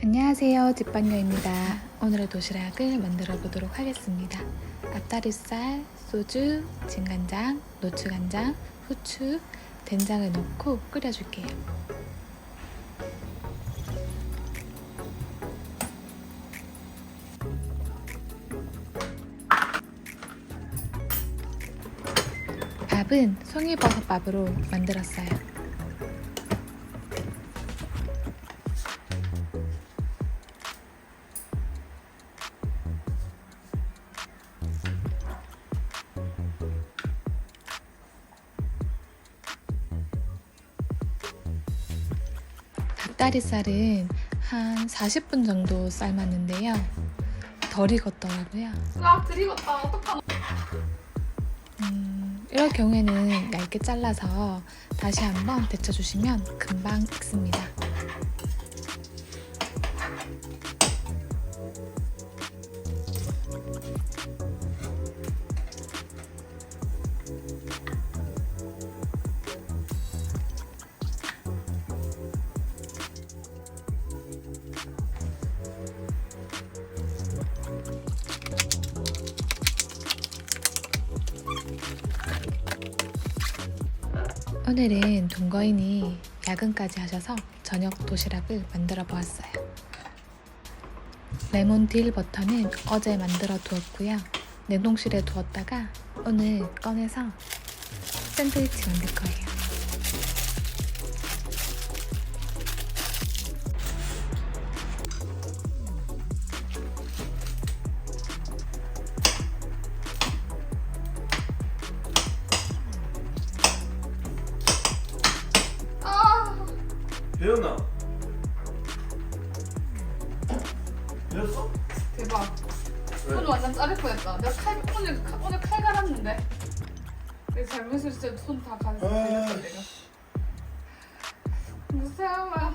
안녕하세요. 집방녀입니다. 오늘의 도시락을 만들어 보도록 하겠습니다. 앞다리살, 소주, 진간장, 노추간장, 후추, 된장을 넣고 끓여줄게요. 밥은 송이버섯밥으로 만들었어요. 닭다리살은 한 40분 정도 삶았는데요. 덜 익었더라고요. 아 드리겠다 어떡하나 음, 이럴 경우에는 얇게 잘라서 다시 한번 데쳐주시면 금방 익습니다. 오늘은 동거인이 야근까지 하셔서 저녁 도시락을 만들어 보았어요. 레몬 딜 버터는 어제 만들어 두었고요. 냉동실에 두었다가 오늘 꺼내서 샌드위치 만들 거예요. 배웠나? 배웠어? 대박 왜? 손 완전 자를 뻔했다 내가 칼 오늘 칼- 오늘 칼 갈았는데 내 잘못을 진짜 손다 아, 내가 무서워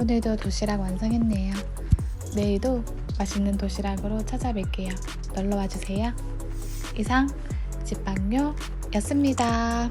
오늘도 도시락 완성했네요. 내일도 맛있는 도시락으로 찾아뵐게요. 놀러와 주세요. 이상 집방요였습니다.